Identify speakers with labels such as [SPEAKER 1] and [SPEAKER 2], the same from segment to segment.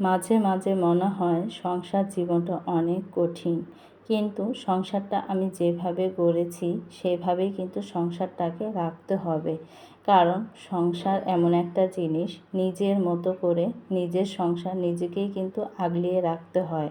[SPEAKER 1] মাঝে মাঝে মনে হয় সংসার জীবনটা অনেক কঠিন। কিন্তু সংসারটা আমি যেভাবে গড়েছি, সেভাবেই কিন্তু সংসারটাকে রাখতে হবে। কারণ সংসার এমন একটা জিনিস, নিজের মতো করে নিজের সংসার নিজেকেই কিন্তু আগলিয়ে রাখতে হয়।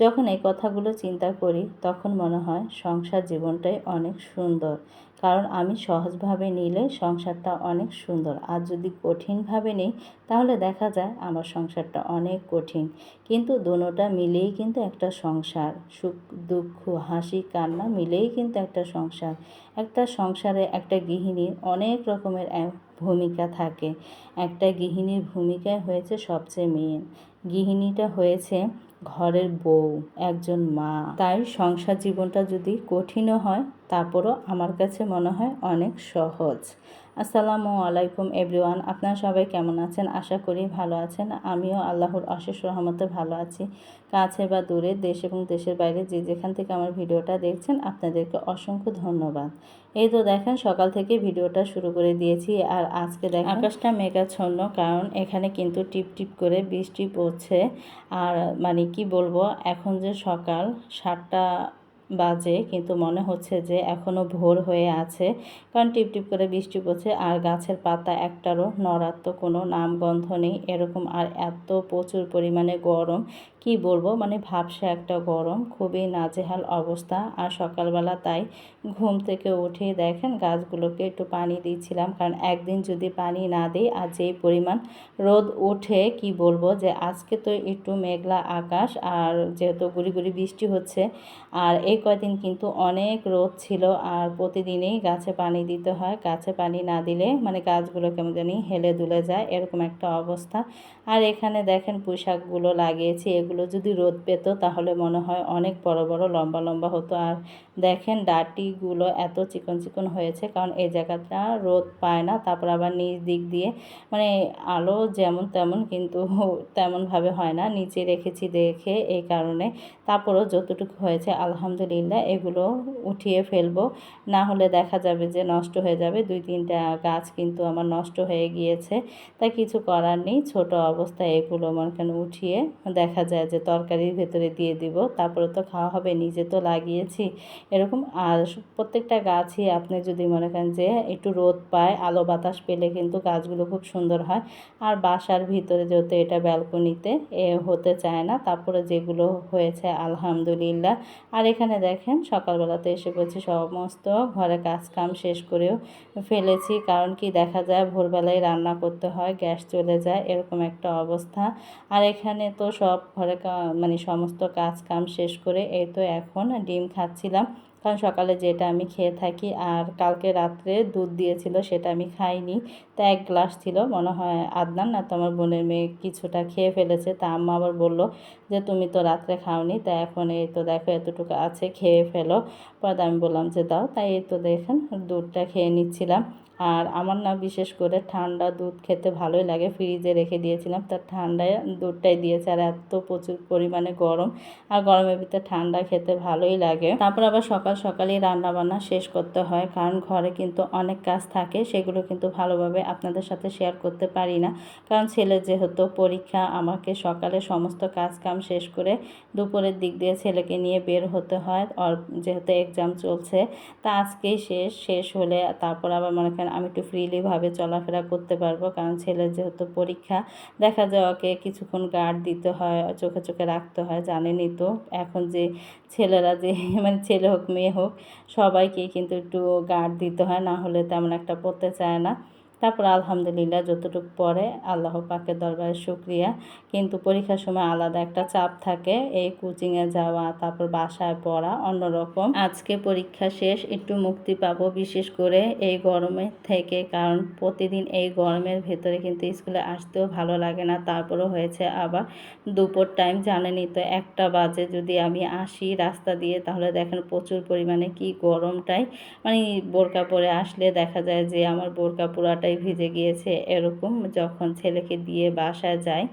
[SPEAKER 1] যখন এই কথাগুলো চিন্তা করি, তখন মনে হয় সংসার জীবনটাই অনেক সুন্দর। কারণ আমি সহজভাবে নিলে সংসারটা অনেক সুন্দর। আর যদি কঠিনভাবে নিই, তাহলে দেখা যায় আমার সংসারটা অনেক কঠিন। কিন্তু দোনোটা মিলেই কিন্তু একটা সংসার। সুখ, দুঃখ, হাসি, কান্না মিলেই কিন্তু একটা সংসার। একটা সংসারে একটা গৃহিণীর অনেক রকমের ভূমিকা থাকে। একটা গৃহিণীর ভূমিকায় হয়েছে সবচেয়ে মেন গৃহিণীটা হয়েছে ঘরের বউ একজন মা তাই সংসার জীবনটা যদি কঠিনও হয় তারপরও আমার কাছে মনে হয় অনেক সহজ। আসসালামু আলাইকুম এভরিওয়ান, আপনারা সবাই কেমন আছেন? আশা করি ভালো আছেন। আমিও আল্লাহর অশেষ রহমতে ভালো আছি। কাছে বা দূরে, দেশ এবং দেশের বাইরে যে যেখান থেকে আমার ভিডিওটা দেখছেন, আপনাদেরকে অসংখ্য ধন্যবাদ। এই তো দেখেন, সকাল থেকে ভিডিওটা শুরু করে দিয়েছি আর আজকে দেখেন আকাশটা মেঘাচ্ছন্ন, কারণ এখানে কিন্তু টিপ টিপ করে বৃষ্টি পড়ছে। আর মানে কি বলব, এখন যে সকাল সাতটা বাজে, কিন্তু মনে হচ্ছে যে এখনও ভোর হয়ে আছে। কারণ টিপ টিপ করে বৃষ্টি পড়ছে আর গাছের পাতা একটারও নড়াত্ম কোনো নাম গন্ধ নেই। এরকম আর এত প্রচুর পরিমাণে গরম, কি বলব? মানে ভাবসে একটা গরম, খুবই নাজেহাল অবস্থা। আর সকালবেলা তাই ঘুম থেকে উঠে দেখেন গাছগুলোকে একটু পানি দিচ্ছিলাম। কারণ একদিন যদি পানি না দিই আর যেই পরিমাণ রোদ ওঠে, কি বলব? যে আজকে তো একটু মেঘলা আকাশ আর যেহেতু গুড়ি গুড়ি বৃষ্টি হচ্ছে, আর এই কয়দিন কিন্তু অনেক রোদ ছিল আর প্রতিদিনই গাছে পানি দিতে হয়। গাছে পানি না দিলে মানে গাছগুলো কেমন জানি হেলে দুলে যায়, এরকম একটা অবস্থা। আর এখানে দেখেন পোশাকগুলো লাগিয়েছি, এগুলো যদি রোদ পেত তাহলে মনে হয় অনেক বড় বড় লম্বা লম্বা হতো। আর দেখেন ডাটিগুলো এত চিকন চিকন হয়েছে কারণ এই জায়গাটা রোদ পায় না, তারপর আবার নিচ দিক দিয়ে মানে আলো যেমন তেমন কিন্তু তেমনভাবে হয় না। নিচে রেখেছি দেখে এই কারণে। তারপরও যতটুকু হয়েছে, আলহামদুলিল্লাহ এগুলো উঠিয়ে ফেলব। না হলে দেখা যাবে যে নষ্ট হয়ে যাবে। দুই তিনটা গাছ কিন্তু আমার নষ্ট হয়ে গিয়েছে, তাই কিছু করার নেই। ছোট অবস্থায় এগুলো মনে উঠিয়ে দেখা যায় যে তরকারির ভেতরে দিয়ে দিব। তারপরে তো খাওয়া হবে, নিজে তো লাগিয়েছি। এরকম আর প্রত্যেকটা গাছই আপনি যদি মনে করেন যে একটু রোদ পায়, আলো বাতাস পেলে কিন্তু গাছগুলো খুব সুন্দর হয়। আর বাসার ভিতরে যেহেতু এটা ব্যালকনিতে, এ হতে চায় না। তারপরে যেগুলো হয়েছে, আলহামদুলিল্লাহ। আর এখানে দেখেন সকালবেলাতে এসে পড়েছি, সমস্ত ঘরে কাজ কাম শেষ করেও ফেলেছি। কারণ কি দেখা যায়, ভোরবেলায় রান্না করতে হয়, গ্যাস চলে যায়, এরকম একটা অবস্থা। আর এখানে তো সব ঘরে মানে সমস্ত কাজ কাম শেষ করে এই তো এখন ডিম খাচ্ছিলাম। কারণ সকালে যেটা আমি খেয়ে থাকি আর কালকে রাত্রে দুধ দিয়েছিল সেটা আমি খাইনি। তা এক গ্লাস ছিল, মনে হয় আদনান না তোমার বোনের মেয়ে কিছুটা খেয়ে ফেলেছে। তা আম্মা আবার বলল যে, তুমি তো রাত্রে খাওনি, তা এখন এই তো দেখো এতটুকু আছে, খেয়ে ফেলো। পরে আমি বললাম যে, দাও। তাই এই তো দেখেন দুধটা খেয়ে নিচ্ছিলাম। আর আমার না বিশেষ করে ঠান্ডা দুধ খেতে ভালোই লাগে। ফ্রিজে রেখে দিয়েছিলাম, তার ঠান্ডায় দুধটাই দিয়েছে আর এত প্রচুর পরিমাণে গরম। আর গরমের ভিতরে ঠান্ডা খেতে ভালোই লাগে। তারপর আবার সকাল সকালেই রান্না বান্না শেষ করতে হয়, কারণ ঘরে কিন্তু অনেক কাজ থাকে, সেগুলো কিন্তু ভালোভাবে আপনাদের সাথে শেয়ার করতে পারি না। কারণ ছেলে যেহেতু পরীক্ষা, আমাকে সকালে সমস্ত কাজ কাম শেষ করে দুপুরের দিক দিয়ে ছেলেকে নিয়ে বের হতে হয়। আর যেহেতু এক্সাম চলছে, তা আজকেই শেষ শেষ হলে তারপর আবার মনে করেন আমি একটু ফ্রিলিভাবে চলাফেরা করতে পারব। কারণ ছেলের যেহেতু পরীক্ষা, দেখা যায় ওকে কিছুক্ষণ গার্ড দিতে হয়, চোখে চোখে রাখতে হয়, জানেনই তো। এখন যে ছেলেরা যে মানে ছেলে হোক, মেয়ে হোক সবাইকে কিন্তু একটু গার্ড দিতে হয়, না হলে তেমন একটা পড়তে চায় না। তারপর আলহামদুলিল্লাহ যতটুকু পরে আল্লাহ পাকের দরবারে শুক্রিয়া। কিন্তু পরীক্ষার সময় আলাদা একটা চাপ থাকে, এই কোচিংয়ে যাওয়া, তারপর বাসায় পড়া অন্যরকম। আজকে পরীক্ষা শেষ, একটু মুক্তি পাবো বিশেষ করে এই গরমে থেকে, কারণ প্রতিদিন এই গরমের ভেতরে কিন্তু স্কুলে আসতেও ভালো লাগে না। তারপরও হয়েছে আবার দুপুর টাইম জানেনই তো, একটা বাজে যদি আমি আসি রাস্তা দিয়ে, তাহলে দেখেন প্রচুর পরিমাণে কি গরমটাই। মানে বোরকা পরে আসলে দেখা যায় যে আমার বোরকা পুরাটাই পুরোটাই ভিজে গিয়েছে। এরকম যখন ছেলেকে দিয়ে বাসায় যাই,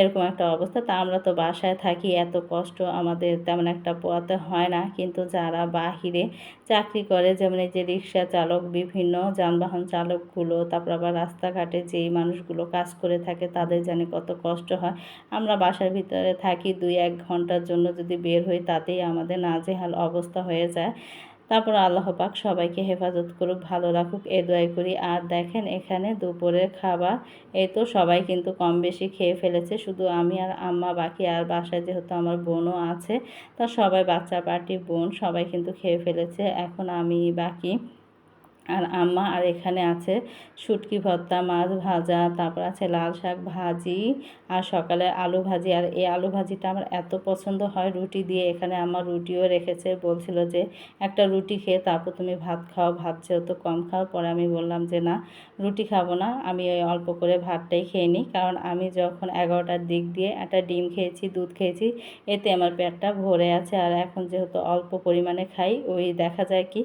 [SPEAKER 1] এরকম একটা অবস্থা। তা আমরা তো বাসায় থাকি, এত কষ্ট আমাদের তেমন একটা পোয়াতে হয় না। কিন্তু যারা বাহিরে চাকরি করে, যেমন এই যে রিক্সা চালক, বিভিন্ন যানবাহন চালকগুলো, তারপর আবার রাস্তাঘাটে যেই মানুষগুলো কাজ করে থাকে, তাদের জানি কত কষ্ট হয়। আমরা বাসার ভিতরে থাকি দুই এক ঘণ্টার জন্য যদি বের হই, তাতেই আমাদের নাজেহাল অবস্থা হয়ে যায়। তারপর আল্লাহ পাক সবাইকে হেফাজত করুক, ভালো রাখুক, এ দোয়াই করি। আর দেখেন, এখানে দুপুরের খাবার এ তো সবাই কিন্তু কম বেশি খেয়ে ফেলেছে। শুধু আমি আর আম্মা বাকি, আর বাসায় যেহেতু আমার বোনও আছে, তা সবাই বাচ্চা পার্টি, বোন সবাই কিন্তু খেয়ে ফেলেছে। এখন আমি বাকি আর আম্মা, আর এখানে আছে শুটকি, ভর্তা, মাছ ভাজা, তারপর আছে লাল শাক ভাজি আর সকালে আলু ভাজি। আর এই আলু ভাজিটা আমার এত পছন্দ হয় রুটি দিয়ে। এখানে আমার রুটিও রেখেছে, বলছিল যে একটা রুটি খেয়ে তারপর তুমি ভাত খাও, ভাত যেহেতু কম খাও, পরে আমি বললাম যে না, রুটি খাব না, আমি ওই অল্প করে ভাতটাই খেয়ে নিই। কারণ আমি যখন এগারোটার দিক দিয়ে একটা ডিম খেয়েছি, দুধ খেয়েছি, এতে আমার পেটটা ভরে আছে। আর এখন যেহেতু অল্প পরিমাণে খাই, ওই দেখা যায় কি,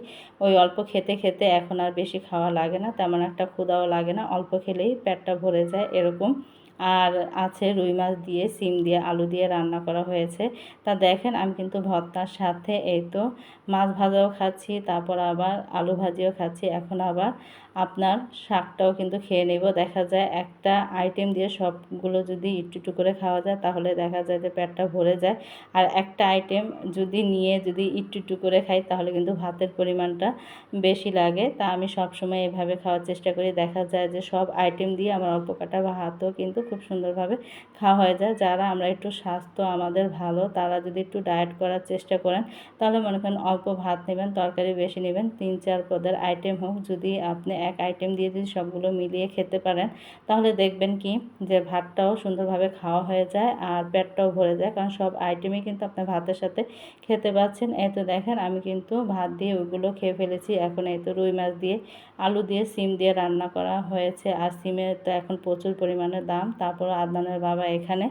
[SPEAKER 1] ওই অল্প খেতে খেতে এখন আর বেশি খাওয়া লাগে না, তেমন একটা ক্ষুদাও লাগে না, অল্প খেলেই পেটটা ভরে যায় এরকম। আর আছে রুই মাছ দিয়ে, সিম দিয়ে, আলু দিয়ে রান্না করা হয়েছে। তা দেখেন, আমি কিন্তু ভর্তার সাথে এই তো মাছ ভাজাও খাচ্ছি, তারপর আবার আলু ভাজিও খাচ্ছি। এখন আবার আপনার শাকটাও কিন্তু খেয়ে নেব। দেখা যায় একটা আইটেম দিয়ে সবগুলো যদি একটু একটু করে খাওয়া যায়, তাহলে দেখা যায় যে পেটটা ভরে যায়। আর একটা আইটেম যদি নিয়ে যদি একটু একটু করে খাই, তাহলে কিন্তু ভাতের পরিমাণটা বেশি লাগে। তা আমি সবসময় এভাবে খাওয়ার চেষ্টা করি। দেখা যায় যে সব আইটেম দিয়ে আমার অল্প কাটা ভাতও কিন্তু খুব সুন্দরভাবে খাওয়া হয়ে যায়। যারা আমরা একটু স্বাস্থ্য আমাদের ভালো, তারা যদি একটু ডায়েট করার চেষ্টা করেন, তাহলে মনে করেন অল্প ভাত নেবেন, তরকারি বেশি নেবেন তিন চার পদের আইটেম হোক, যদি আপনি এক আইটেম দিয়ে যদি সবগুলো মিলিয়ে খেতে পারেন, তাহলে দেখবেন কি যে ভাতটাও সুন্দরভাবে খাওয়া হয়ে যায় আর পেটটাও ভরে যায়। কারণ সব আইটেমই কিন্তু আপনার ভাতের সাথে খেতে পাচ্ছেন। এই তো দেখেন, আমি কিন্তু ভাত দিয়ে ওইগুলো খেয়ে ফেলেছি। এখন এই তো রুই মাছ দিয়ে, আলু দিয়ে, সিম দিয়ে রান্না করা হয়েছে। আর সিমের তো এখন প্রচুর পরিমাণে দাম। তারপর আদনানের বাবা এখানে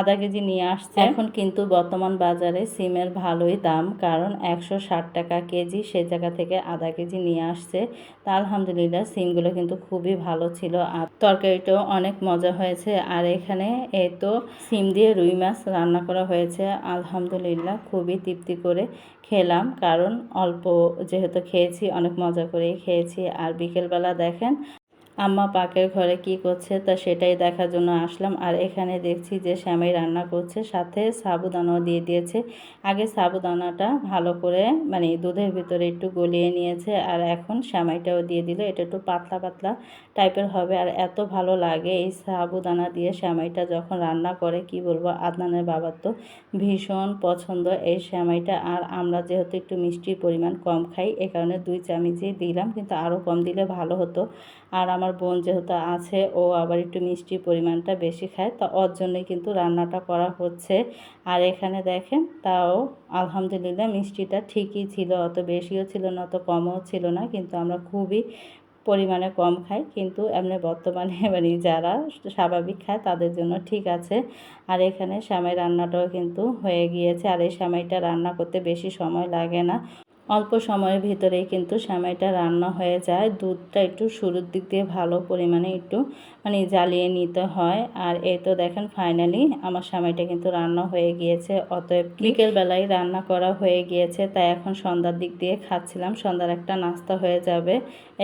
[SPEAKER 1] আধা কেজি নিয়ে আসছে। এখন কিন্তু বর্তমান বাজারে সিমের ভালোই দাম কারণ একশো ষাট টাকা কেজি সে জায়গা থেকে আধা কেজি নিয়ে আসছে। তা আলহামদুলিল্লাহ সিমগুলো কিন্তু খুবই ভালো ছিল। আর তরকারিটাও অনেক মজা হয়েছে। আর এখানে এই তো সিম দিয়ে রুই মাছ রান্না করা হয়েছে। আলহামদুলিল্লাহ খুবই তৃপ্তি করে খেলাম কারণ অল্প যেহেতু খেয়েছি অনেক মজা করেই খেয়েছি। আর বিকেলবেলা দেখেন আম্মা পাকের ঘরে কি করছে তা সেটাই দেখার জন্য আসলাম। আর এখানে দেখছি যে শ্যামাই রান্না করছে, সাথে সাবুদানাও দিয়ে দিয়েছে। আগে সাবুদানাটা ভালো করে মানে দুধের ভিতরে একটু গলিয়ে নিয়েছে আর এখন শ্যামাইটাও দিয়ে দিল। এটা একটু পাতলা পাতলা টাইপের হবে আর এত ভালো লাগে এই সাবুদানা দিয়ে শ্যামাইটা যখন রান্না করে, কি বলব, আদনানের বাবার তো ভীষণ পছন্দ এই শ্যামাইটা আর আমরা যেহেতু একটু মিষ্টির পরিমাণ কম খাই, এ কারণে দুই চামিচই দিলাম, কিন্তু আরও কম দিলে ভালো হতো। আর আমার বোন যেহেতু আছে, ও আবার একটু মিষ্টির পরিমাণটা বেশি খায়, তা ওর জন্যই কিন্তু রান্নাটা করা হচ্ছে। আর এখানে দেখেন, তাও আলহামদুলিল্লাহ মিষ্টিটা ঠিকই ছিল, অত বেশিও ছিল না, অত কমও ছিল না, কিন্তু আমরা খুবই পরিমাণে কম খাই। কিন্তু এমনি বর্তমানে মানে যারা স্বাভাবিক খায়, তাদের জন্য ঠিক আছে। আর এখানে সামাই রান্নাটাও কিন্তু হয়ে গিয়েছে, আর এই সামাইটা রান্না করতে বেশি সময় লাগে না। অল্প সময়ের ভিতরেই কিন্তু সেমাইটা রান্না হয়ে যায়। দুধটা একটু শুরুর দিক দিয়ে ভালো পরিমাণে একটু মানে জ্বালিয়ে নিতে হয়। আর এই তো দেখেন ফাইনালি আমার সেমাইটা কিন্তু রান্না হয়ে গিয়েছে। অতএব বিকেলবেলায় রান্না করা হয়ে গিয়েছে, তাই এখন সন্ধ্যার দিক দিয়ে খাচ্ছিলাম। সন্ধ্যার একটা নাস্তা হয়ে যাবে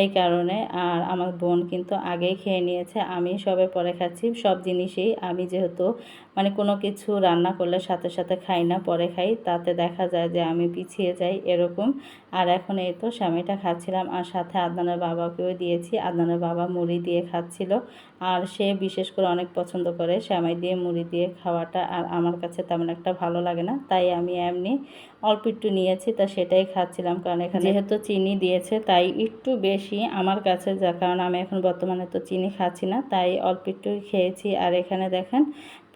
[SPEAKER 1] এই কারণে। আর আমার বোন কিন্তু আগেই খেয়ে নিয়েছে, আমি সবে পরে খাচ্ছি। সব জিনিসই আমি যেহেতু মানে কোনো কিছু রান্না করলে সাথে সাথে খাই না, পরে খাই, তাতে দেখা যায় যে আমি পিছিয়ে যাই এরকম। আর এখন এই তো স্বামীটা খাচ্ছিলাম। আর সাথে আদনানের বাবাকেও দিয়েছি। আদনানের বাবা মুড়ি দিয়ে খাচ্ছিল। আর সে বিশেষ করে অনেক পছন্দ করে। শ্যামাই দিয়ে, মুড়ি দিয়ে খাওয়াটা আর আমার কাছে তেমন একটা ভালো লাগে না। তাই আমি এমনি অল্প একটু নিয়েছি, তা সেটাই খাচ্ছিলাম। কারণ এখানে যেহেতু চিনি দিয়েছে, তাই একটু বেশি আমার কাছে যা, কারণ আমি এখন বর্তমানে তো চিনি খাচ্ছি না, তাই অল্প একটু খেয়েছি। আর এখানে দেখেন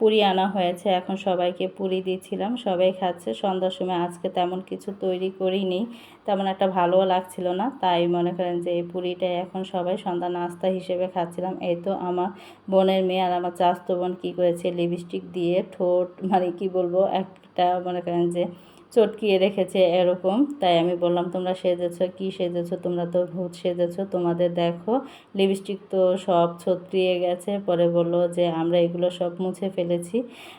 [SPEAKER 1] পুরি আনা হয়েছে, এখন সবাইকে পুরি দিয়েছিলাম সবাই খাচ্ছে। সন্ধ্যার সময় আজকে তেমন কিছু তৈরি করিনি, তেমন একটা ভালোও লাগছিল না, তাই মনে করেন যে এই পুরিটাই এখন সবাই সন্ধ্যা নাস্তা হিসেবে খাচ্ছিলাম। এই তো আমার বোনের মেয়ে আর আমার চাস্তো বোন কী করেছে, লিপস্টিক দিয়ে ঠোঁট মানে কি বলব, একটা মনে করেন যে চটকিয়ে রেখেছে এরকম। তাই আমি বললাম, তোমরা সেজেছো, কি সেজেছো? তোমরা তো ভূত সেজেছো। তোমাদের দেখো, লিপস্টিক তো সব ছত্রিয়ে গেছে। পরে বলল যে, আমরা এগুলো সব মুছে ফেলেছি।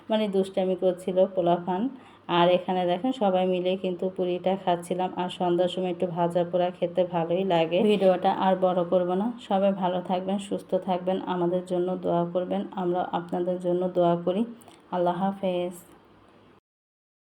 [SPEAKER 1] মানে দুষ্টামি করছিল পোলাফান আর এখানে দেখেন, সবাই মিলে কিন্তু পুরিটা খাচ্ছিলাম। আর সন্ধ্যার সময় একটু ভাজা পোড়া খেতে ভালোই লাগে। ভিডিওটা আর বড় করব না। সবাই ভালো থাকবেন, সুস্থ থাকবেন। আমাদের জন্য দোয়া করবেন। আমরা আপনাদের জন্য দোয়া করি। আল্লাহ হাফেজ।